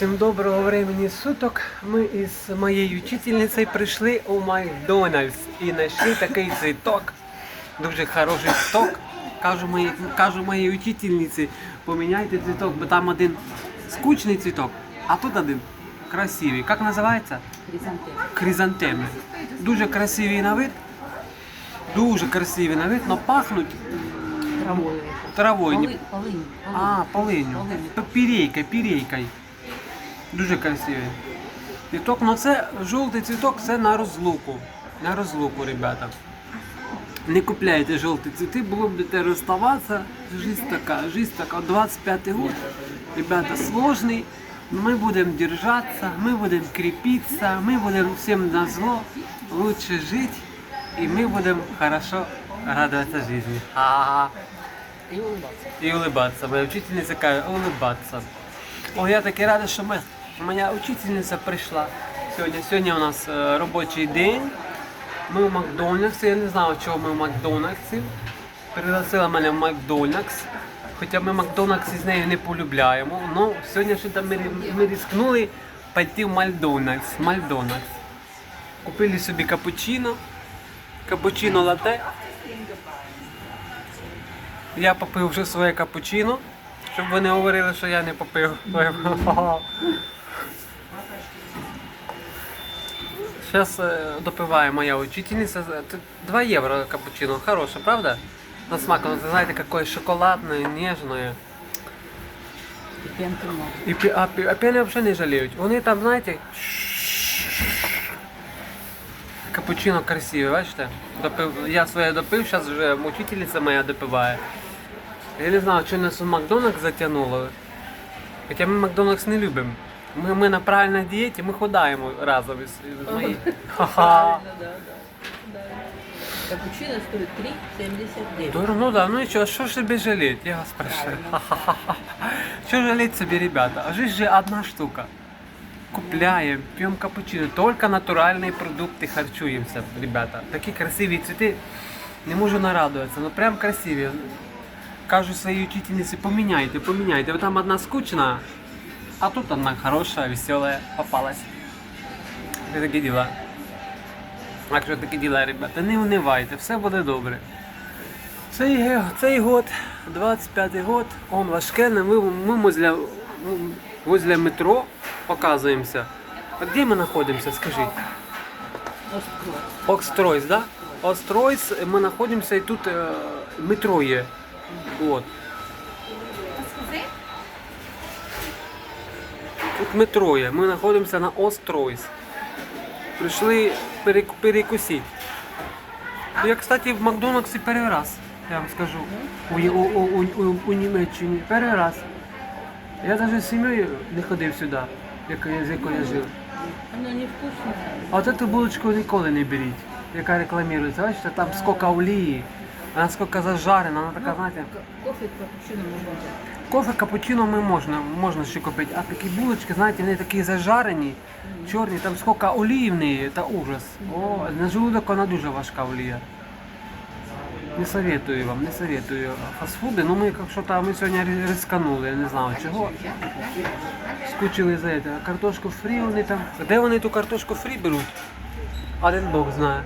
Всім доброго времени суток. Ми із моєю вчительницею прийшли у Макдональдс і знайшли такий цвіток. Дуже хороший цвіток. Кажу моїй, кажу моїй вчительниці, поміняйте цвіток, бо там один скучний цвіток, а тут один красивий. Як називається? Хризантем. Хризантеми. Дуже красивий на вид. Дуже красивий на вид, але пахнуть Травою. травою. Полинь. А, полиню. Пірейка, пірейкою. Дуже красивий. Цвіток, ну це жовтий цвіток, це на розлуку. На розлуку, ребята. Не купляйте жовті цвіти, було б будете розставатися. Жизнь така, жизнь така. 25 год. Ребята, сложний. Ми будемо держатися, ми будемо крепитися, ми будемо всім на зло лучше жити. І ми будемо хорошо радуватися житті. Ха-ха. І улыбатися. І улыбатися. Моя вчительниця каже, улыбатися. О, я такий радий, що ми, моя учительниця прийшла сьогодні. Сьогодні у нас е, робочий день. Ми в Макдональдсі. Я не знав, чого ми в Макдональдсі. Пригласила мене в Макдональдс. Хоча ми Макдональдс з нею не полюбляємо. Ну, сьогодні що там ми, ми рискнули пойти в Макдональдс. Макдональдс. Купили собі капучино. Капучино латте. Я попив вже своє капучино, щоб ви не говорили, що я не попив. Зараз допиває моя учительниця. Це 2 євро капучино. Хороше, правда? На смак, воно, знаєте, какое шоколадне, ніжне. І пенки много. І пі- а, пі- а піни взагалі не жаліють. Вони там, знаєте, капучино красиве, бачите? Допив, я своє допив, зараз вже учительниця моя допиває. Я не знаю, чи нас у Макдональдс затягнуло. Хоча ми Макдональдс не любимо. Ми, ми на правильній дієті, ми ходаємо разом із. Ха-ха. да. да. Капучино стоит 3,79. Дорого, ну да, ну нічого, що ж собі жалеть, я вас прошу. Ха-ха-ха. Що жалеть собі, ребята? А жизнь же одна штука. Купляємо, п'ємо капучино, тільки натуральні продукти харчуємося, ребята. Такі красиві цвіти, не можу нарадуватися, ну прям красиві. Кажу своїй учительниці, поміняйте, поміняйте. Там одна скучна, а тут одна хороша, весела попалась. Це такі діла. Так що такі діла, ребята, не унивайте, все буде добре. Цей, цей год, 25-й год, он важкенний, ми, ми возле, возле метро показуємося. А де ми знаходимося, скажіть? Окстройс, да? Остройс, ми знаходимося і тут е, метро є. От. Тут метро є, ми знаходимося на Остройс. Прийшли перек- перекусити. Я, кстати, в Макдональдсі перший раз, я вам скажу, у, у, у, у, у Німеччині. Перший раз. Я навіть з сім'єю не ходив сюди, як, я- з якою я жив. Оно невкусное. А от цю булочку ніколи не беріть, яка рекламується. Бачите, там скільки олії, вона скільки зажарена, вона така, знаєте. Кофе капучино можно взять. Кофе, капучино ми можна, можна ще купити, а такі булочки, знаєте, вони такі зажарені, чорні, там скільки олії в це ужас. О, на желудок вона дуже важка олія. Не советую вам, не советую фастфуди, ну ми якщо там ми сьогодні рисканули, я не знаю чого. Скучили за це. Картошку фрі вони там. Де вони ту картошку фрі беруть? Один Бог знає.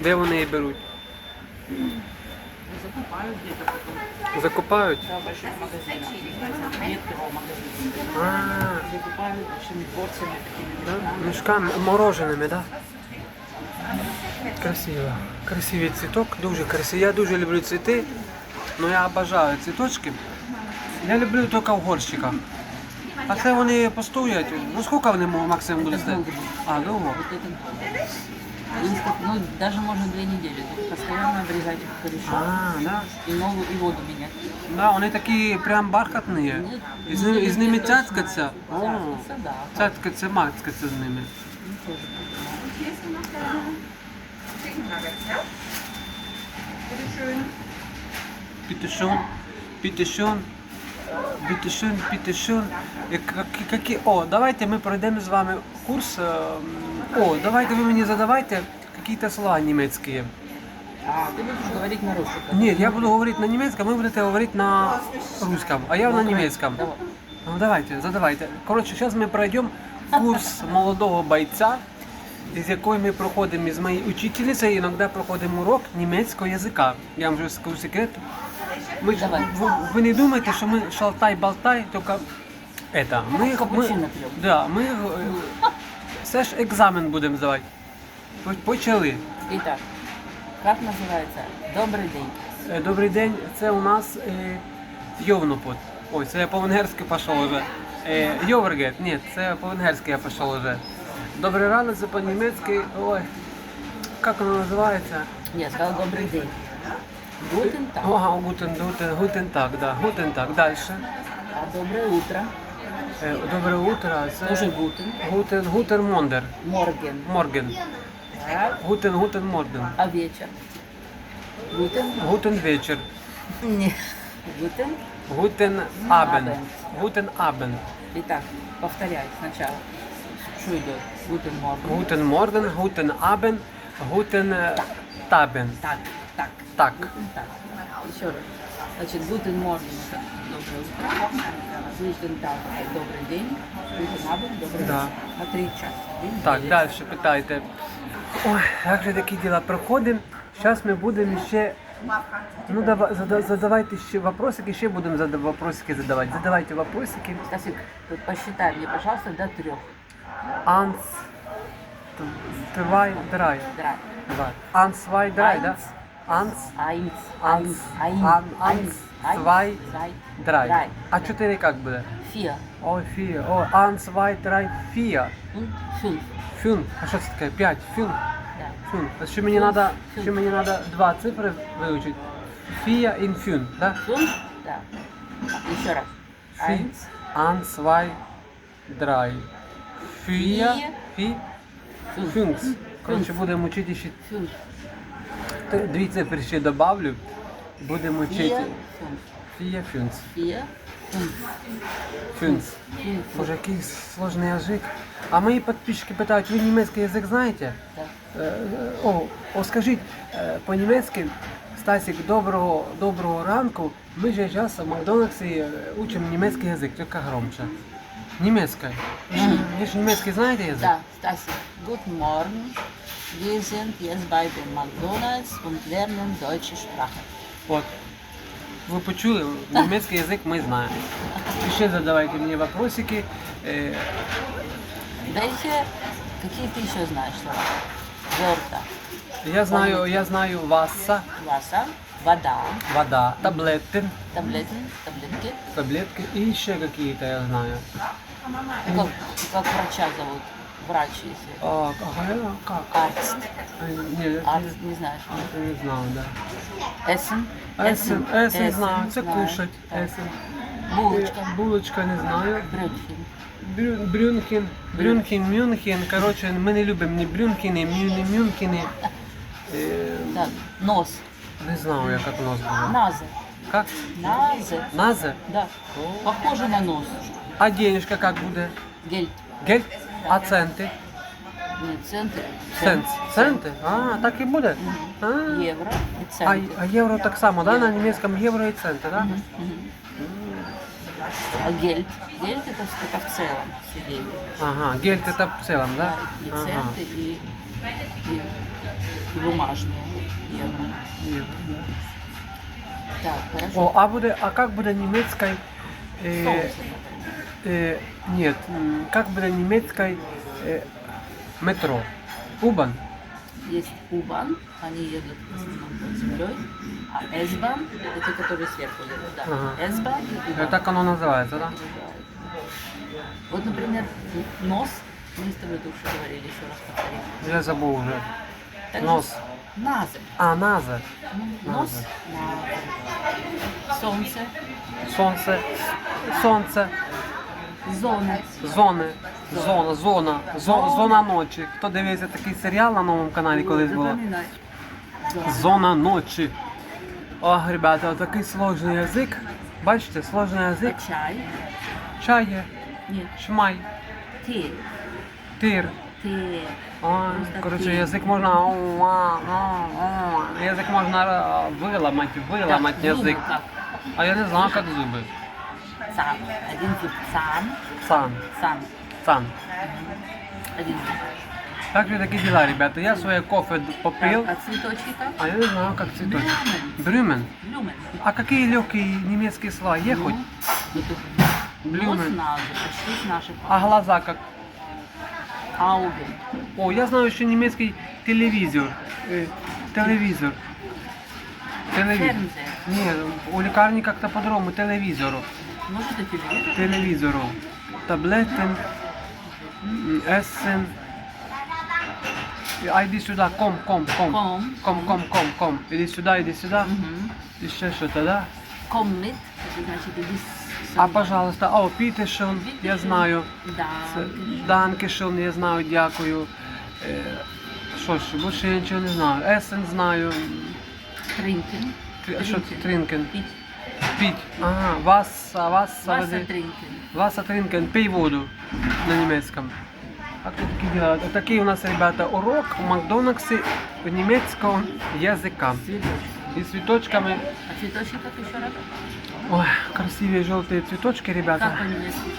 Де вони її беруть? Закупают где-то потом. Закупають? Да, в больших магазинах. А, Закупают большими порциями такими. да? Мішками мороженими, так? Да? Красиво. Красивий цвіток, дуже красивий. Я дуже люблю цвіти, але я обожаю цвіточки. Я люблю тільки в горщиках. А це вони постоять. Ну скільки вони максимум будуть стояти? А, довго? Вот это надо. Несколько- Ну, даже можно две недели. Тут постоянно обрезать их корешок. А, да. И новую, и воду менять. Да, вони такі прям бархатні. І з ними, і з ними цяцкаться. О, Цяцкаться, да. цяцкаться, мацкаться з ними. Ну, тоже покупаю. Петушон, петушон, петушон, петушон. Які... О, давайте ми пройдемо з вами курс. е, О, давайте ви мені задавайте якісь слова німецькі. А, ты будешь говорить на русском. Ні, я буду говорити на німецькому, ви будете говорити на русском, а я на німецькому. Давай. Ну давайте, задавайте. Коротше, зараз ми пройдемо курс молодого бойця, з якою ми проходимо із моєю учительницею, іноді проходимо урок німецького язика. Я вам вже скажу секрет. Ми, ж- Давай. ви, ви не думайте, що ми шалтай-болтай, тільки это, ми, Капучино ми, п'ємо. да, ми е, все ж екзамен будемо здавати. По- Почали. Итак, как называется? Добрый день. Е, Добрий день, це у нас е, Йовнопот. Ой, це я по-венгерськи пішов уже. Е, Йовергет, ні, це по-венгерськи я пішов уже. Добрий ранок, це по-німецьки. Ой, як воно називається? Я сказал добрый день. Гутен так. Ага, гутен, гутен, гутен так, да, гутен так. Далі. А доброе утро. Е, Добре утро, це Тоже гутен. гутен, гутен мондер. Морген. Морген. Так. Гутен, гутен морген. А вечер? Гутен? Гутен вечір. Не. Гутен? Гутен абен. Абен. Гутен абен. Итак, повторяй сначала. Что идет? Гутен морген. Гутен морген, гутен абен, гутен е, табен. Так, так. Так. Гутен так. Еще раз. Значит, гутен морген это доброе утро. Гутен так это добрый день. Гутен абен добрый Да. вечер. На три части. Видишь? Так, далі питайте. Ой, як же такі діла проходимо. Зараз ми будемо ще. Ну давай, зада- задавайте ще вопросики, ще будемо зада- вопросики задавати. Задавайте вопросики. Стасик, вот посчитай мне, пожалуйста, до трех. Анс, твай, драй. Драй. Давай. Анс, вай, драй, да? Айнс. Анс, Айнс. Анс. Айнс. Ан- Айнс. анс. Zwei. Zwei. драй. Драй. А чотири як буде? Vier. Ой, фія. О, анс, вай, драй, фія. Und fünf. Фюн. А що це таке? П'ять. Фюн. Да. Фюн. А Що мені треба, що мені треба два цифри вивчити? Фія і фюн, да? Fünf. Да. Еще раз. Фі. Eins. Ан, свай, драй. Фія, фі, Fünf. фюнкс. Коротше, будемо вчити ще Fünf. Дві цифри ще добавлю. Будемо вчити фія, фюнкс. Vier. Fünf. Боже, який сложний язик. А мої підписчики питають, ви німецький язик знаєте? Е, е, О, о, скажіть е, по-німецьки, Стасік, доброго, доброго ранку. Ми же зараз в Макдональдсі е, учимо німецький язик, тільки громче. Німецький. Ви ж- Ви ж німецький знаєте язик? Да, Stasi. Guten Morgen. Wir sind jetzt bei dem McDonalds und lernen deutsche Sprache. От. Ви почули, німецький язик ми знаємо. І ще задавайте мені вопросики. Е, Welche, какие ты еще знаешь слова? Wörter. Я знаю, я знаю васа, Wasser, вода, вода, таблети, таблеты, таблетки. таблетки і ще какие-то я знаю. Как, как врача зовут? Врач, если. А, а, я- как? Арzt. А, Ні, Арzt, не знаешь. я не знав, да. Essen. Есен, есен знаю, це знаю. кушать. Так. Есен. Булочка. Булочка не знаю. Брюнхен. Брю- Брюнхен, Брюнхен, Мюнхен. Коротше, ми не любимо ні Брюнхени, ні ні Мюнхени. Е, Так, нос. не знаю, як як нос буде. Назе. Как? Назе. Назе? Да. Похоже на нос. А денежка як буде? Гельт. Гель? А центи? Нет, центы. Цент. Центи? А, так і буде? А, Евро и а, центы. а євро так само, да? На німецькому євро і центи, да? Мгм. А гельт? Гельт это, это в целом все деньги. Ага, гель це в цілому, да? И Ага. центы, и, и, и бумажные евро. Так, хорошо. О, а буде, а как буде німецькою? Е, Соус. е, нет, как буде німецькою е, метро? Убан? Есть U-Bahn, они едут в основном под землей, а S-Bahn это те, которые сверху едут, да. Ага. S-Bahn и U-Bahn. Так воно називається, да? Вот, например, нос, мы с тобой что говорили, еще раз повторим. Я забув вже. Также Нос. Назы. А, наза. Ну, Нос, Назы. назы. Солнце, Сонце. Зона. Зони. Зона, зона. Зо- Зона ночі. Хто дивився такий серіал на новому каналі колись було? Зона. Ночі. Ох, ребята, такий сложний язик. Бачите, сложний язик. Чай. Чає, Нет, шмай, тель. тир. Ой, Просто коротше, язик можна. о, а, о, о. Язик можна е, виламати, виламати язик. А я не знаю, як зуби. Цан. Один зуб цан. Сан, сан. Один зуб. Так же такі діла, ребята. Я своє кофе д- попив, а цветочки как? а я не знаю, як цвіточки. Блюмен. Брюмен. Блюмен. А какие легкие немецкие слова? Є хоть? Ну, Блюмен. надо, почти с А глаза как? Ауген. О, я знаю еще немецкий телевизор. Э, телевизор. Телевизор. Фернзе. Ні, у лікарні как-то по-другому. Телевізору. Телевізору. Таблетен. м, Ессен. А йди сюди, ком, ком, ком. Ком. Ком, ком, ком, ком. Іди сюди, іди сюди. І ще що то да? Комнит. А, пожалуйста, о, Пітешон, я знаю. Да. Це Данкішон, я знаю, дякую. Е, Що ж, більше я нічого не знаю. Есен знаю. Тринкен. Що це Тринкен? Пить. Піть. Ага, Васса, Васса, Васа води. Тринкен. Васса Тринкен, пий воду на німецькому. А тут такі діла. Такий у нас, ребята, урок у Макдональдсі німецького язика. Цветочки. І з цвіточками. А цветочки как еще раз? Ой, красиві жовті цвіточки, ребята. Как по-немецки?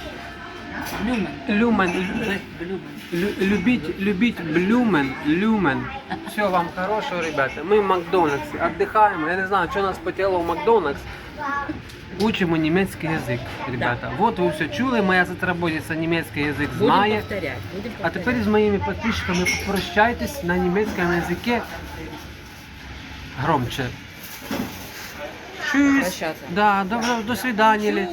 Блюмен. Люмен, Б- Блюмен. Лю- Любить, любить Блюмен, Люмен. Все вам хорошего, ребята. Мы в Макдональдсе отдыхаем. Я не знаю, что нас потело в Макдональдс. Учимо німецький язик, ребята. Вот ви все чули, моя сотрудниця німецький язик Будем знає. повторять. Будем А тепер з моїми підписчиками прощайтесь на німецькому язикі громче. Чусь. Да, добро, до свидания. или-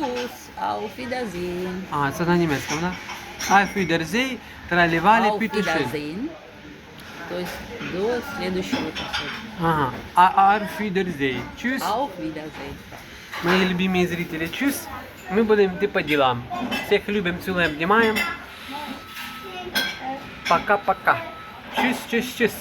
Auf Wiedersehen. А, це на німецькому, да? Auf Wiedersehen, тралівалі. Wiedersehen. То есть до следующего часа. Ага. Auf Wiedersehen. Чус. Auf Wiedersehen. Мої любимі зрители, чус. Ми будемо йти по ділам. Всіх любимо, цілуємо, обнімаємо. Пока-пока. Чус, чус, чус.